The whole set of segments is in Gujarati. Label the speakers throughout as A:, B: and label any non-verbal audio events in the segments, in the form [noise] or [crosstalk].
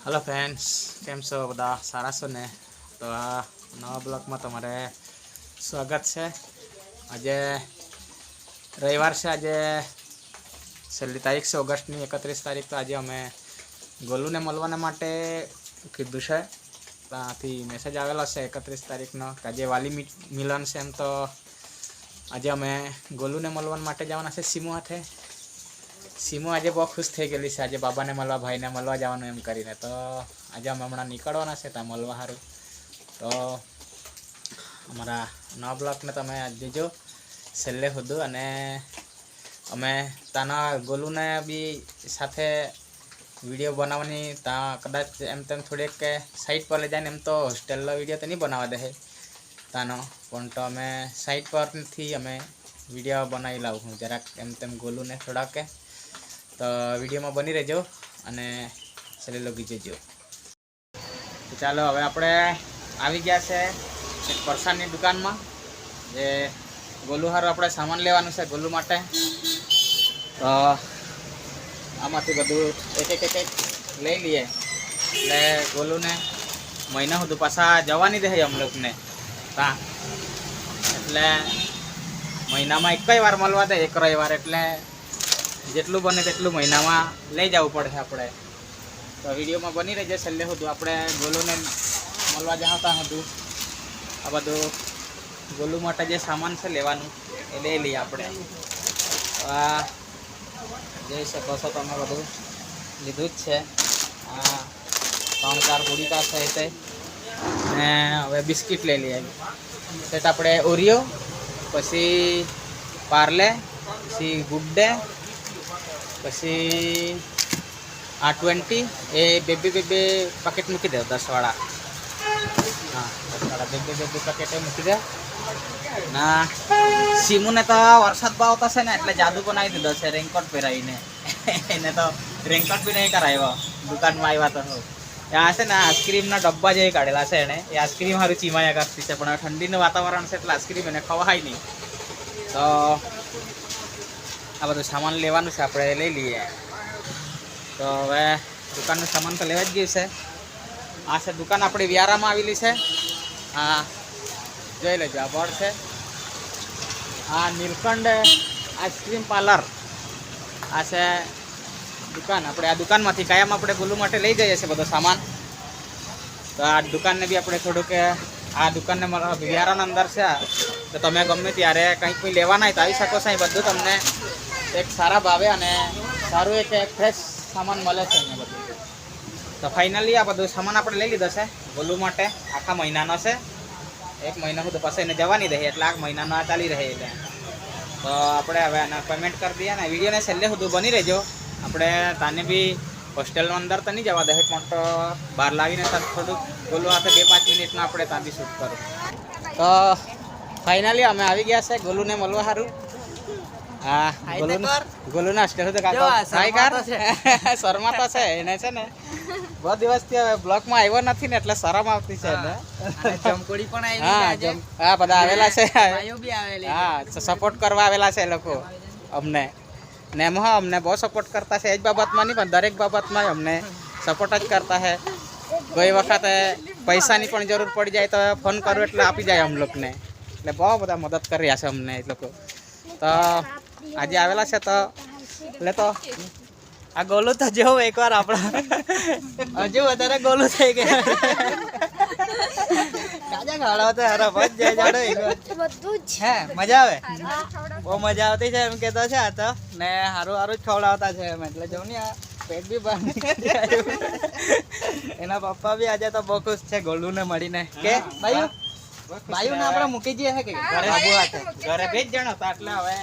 A: હલો ફ્રેન્ડ્સ કેમ છો બધા સારા છો ને તો આ નવા બ્લોકમાં તમારે સ્વાગત છે આજે રવિવાર છે આજે છેલ્લી તારીખ છે ઓગસ્ટની એકત્રીસ તારીખ તો આજે અમે ગોલુને મળવાના માટે કીધું છે ત્યાંથી મેસેજ આવેલો છે એકત્રીસ તારીખનો કે આજે વાલી મિલન છે એમ તો આજે અમે ગોલુને મળવા માટે જવાના છે સીમુ હાથે સીમો આજે બહુ ખુશ થઈ ગયેલી છે. આજે બાબાને મળવા, ભાઈને મળવા જવાનું એમ કરીને. તો આજે અમે હમણાં નીકળવાના છે ત્યાં મળવા સારું તો અમારા નવા બ્લોકને તમે જોજો. છેલ્લે સુધી અને અમે ત્યાંના ગોલુને બી સાથે વીડિયો બનાવવાની ત્યાં કદાચ એમ તેમ થોડીક કે સાઈડ પર લઈ જાય ને એમ તો હોસ્ટેલનો વીડિયો તો નહીં બનાવવા દે ત્યાંનો. પણ તો અમે સાઈડ પરથી અમે વીડિયો બનાવી લાવું જરાક એમ તેમ ગોલુને થોડાક તો વિડીયોમાં બની રહેજો અને છેલ્લે લોગી જજો તો ચાલો હવે આપણે આવી ગયા છે એક પરસાનની દુકાનમાં, જે ગોલુ હારું આપણે સામાન લેવાનું છે ગોલુ માટે. તો આમાંથી બધું એક એક એક લઈ લઈએ. એટલે ગોલુને મહિના સુધી પાછા જવાની દેહ અમ લોકોને. તા એટલે મહિનામાં એક વાર મળવા દે, એક રવિવાર એટલે જેટલું બને તેટલું મહિનામાં લઈ જવું પડશે આપણે. તો વિડીયોમાં બની રહેજે. છેલ્લે હતું આપણે ગોલુને મળવા જતા હતું. આ બધું ગોલુ માટે જે સામાન છે લેવાનું, એ લઈ લઈએ આપણે. આ જોઈ શકો છો તમે બધું. લીધું જ છે. આ ત્રણ ચાર પુડીકા છે તે. ને હવે બિસ્કિટ લઈ લઈએ. સેટ આપણે ઓરિયો, પછી પાર્લે, પછી ગુડ ડે પછી આ ટ્વેન્ટી, એ બે બે બે બે પેકેટ મૂકી દે દસવાળા. હા, દસવાળા બે બે બે બે પેકેટ મૂકી દે. ના, સીમુને તો વરસાદ બહુ થશે ને, એટલે જાદુ બનાવી દીધો છે રેનકોટ પહેરાવીને. એને તો રેનકોટ બી નહીં કરાવ્યો, દુકાનમાં આવ્યા તો ત્યાં છે ને આઈસ્ક્રીમના ડબ્બા જે કાઢેલા છે એને. એ આઈસ્ક્રીમ સારું ચીમાયા કરતી છે, પણ ઠંડીનું વાતાવરણ છે, એટલે આઈસ્ક્રીમ એને ખવાય નહીં. તો આ બધું સામાન લેવાનું છે, આપણે લઈ લઈએ. તો હવે દુકાનનું સામાન તો લેવા જ ગયું છે. આ છે દુકાન આપણી વ્યારામાં આવેલી છે. હા જોઈ લેજો, આ બોર્ડ છે. આ નીલકંઠ આઈસ્ક્રીમ પાર્લર. આ છે દુકાન, આપણે આ દુકાનમાંથી કાયમ આપણે બોલવા માટે લઈ જઈએ છીએ બધો સામાન. તો આ દુકાનને બી આપણે થોડુંક, આ દુકાનને મારા વિહારાના અંદર છે. તો તમે ગમે ત્યારે કંઈક કંઈ લેવાના હોય તો આવી શકો છો બધું તમને. એક સારા ભાવે અને સારું એક ફ્રેશ સામાન મળે છે અહીંયા બધું. તો ફાઇનલી આ બધું સામાન આપણે લઈ લીધો છે, બોલવું માટે. આખા મહિનાનો છે. એક મહિના સુધી પછી એને જવાની રહે, એટલે આ મહિનાનો આ ચાલી રહે એટલે. તો આપણે હવે આના પેમેન્ટ કરી દઈએ ને વિડીયોને છેલ્લે સુધી બની રહેજો. આપણે તાને બી હોસ્ટેલનો અંદર તો નહીં જવા દે, પણ તો બહાર લાવીને થોડુંક ગોલું હાથે બે પાંચ મિનિટમાં આપણે ત્યાં બી શૂટ કરું. તો ફાઇનલી અમે આવી ગયા છે, ગોલુને મળવા સારું હા ગોલુને ગોલુના હોસ્ટેલ સુધી કાકો. હાય કર. શરમાતો [laughs] છે. એને છે ને. બહુ દિવસથી હવે બ્લોકમાં આવ્યો નથી ને એટલે શરમ આવતી છે
B: ચમકોડી પણ
A: હા હા બધા આવેલા છે. હા સપોર્ટ કરવા આવેલા છે લોકો અમને. ને એમ હા અમને બહુ સપોર્ટ કરતા છે. એ જ બાબતમાં નહીં પણ દરેક બાબતમાં અમને સપોર્ટ જ કરતા છે. કોઈ વખતે પૈસાની પણ જરૂર પડી જાય તો ફોન કરો એટલે આપી જાય અમ લોકોને એટલે બહુ બધા મદદ કરી રહ્યા છે અમને એ લોકો. તો આજે આવેલા છે તો લે તો. આ ગોલું તો જોવું એકવાર આપણા. હજુ વધારે ગોલું થઈ ગયા. કાજા ખાડા તો હારા બસ જાય જાડો
C: બધું જ
A: હે મજા આવે? બહુ મજા આવતી છે એમ કેતો છે આ તો. ને હારું હારું જ ખવડાવતા છે એમ એટલે જો ને આ પેટ બી બહાર એના પપ્પા બી આજે તો બહુ ખુશ છે ગોલું ને મળીને. કે ભાઈ ભાઈ ને આપણે મૂકી જઈએ કે? ઘરે ઘરે બે જ જણો એટલે હવે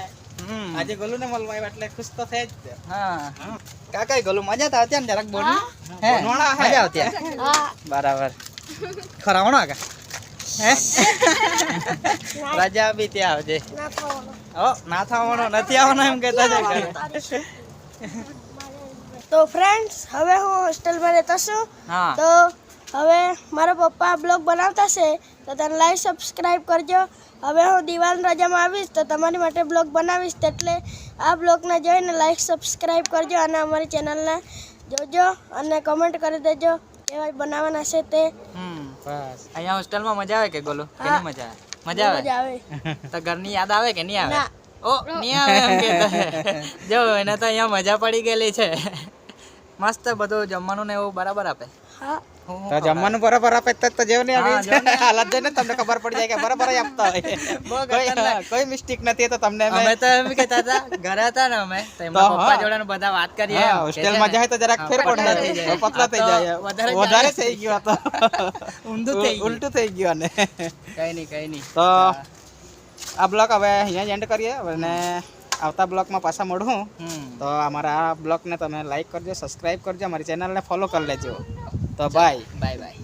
A: આજે ગોલું ને મળવા આવ્યા એટલે ખુશ તો થઈ જ છે હા. કાકા ગોલું મજા તો આવતી ને જરાક બોલ. હે. મજા આવતી
C: હા.
A: બરાબર. ખરાવણો કા હે? રાજા બી ત્યાં આવજે. ઓ ના થવાનો નથી આવવાનો એમ કહેતા છે
C: તો ફ્રેન્ડ્સ હવે હું હોસ્ટેલમાં રહેતો છું. તો હવે મારા પપ્પા બ્લોગ બનાવતા છે તો તને લાઈક સબસ્ક્રાઈબ કરજો. હવે હું દિવાળી રજામાં આવીશ તો તમારી માટે બ્લોગ બનાવીશ એટલે આ બ્લોગને જોઈને લાઈક સબસ્ક્રાઈબ કરજો અને અમારી ચેનલને જોજો અને કમેન્ટ કરી દેજો કેવા બનાવવાના છે તે.
B: હમ
A: બસ.
B: અહીંયા હોસ્ટેલમાં મજા આવે કે ગોલો? કે નહીં મજા આવે? મજા આવે?
C: મજા આવે.
B: તો ઘરની યાદ આવે કે નહીં આવે. ઓ નહીં આવે એમ. જો એને તો અહીંયા મજા પડી ગયેલી છે. મસ્ત બધું જમવાનું ને એવું બરાબર આપે.
C: હા.
A: તો જમવાનું બરાબર આપે તો. [laughs] હાલત જોઈને તમને ખબર પડી જાય કે બરાબર જ આપતા હોય. કોઈ મિસ્ટેક નથી તો તમને
B: અમે તો એમ કહેતા હતા ઘરે હતા ને અમે તો એમના પપ્પા જોડે બધા વાત કરીએ
A: હા
B: એમ. કે
A: હોસ્ટેલમાં જાય તો જરાક ફેર
B: થઈ જાય.
A: પતલા થઈ
B: આ
A: જાય.
B: વધારે.
A: થઈ ગયું તો. [laughs]
B: ઊંધું થઈ ગયું.
A: ઉલટું થઈ ગયું અને
B: કઈ નહીં કઈ નહીં.
A: તો આ બ્લોક હવે અહીંયા જ એન્ડ કરીએ. અને આવતા બ્લોકમાં પાછા મળું. તો અમારા આ બ્લોગને તમે લાઈક કરજો સબસ્ક્રાઈબ કરજો, અમારી ચેનલને ફોલો કરી લેજો. તો બાય
B: બાય બાય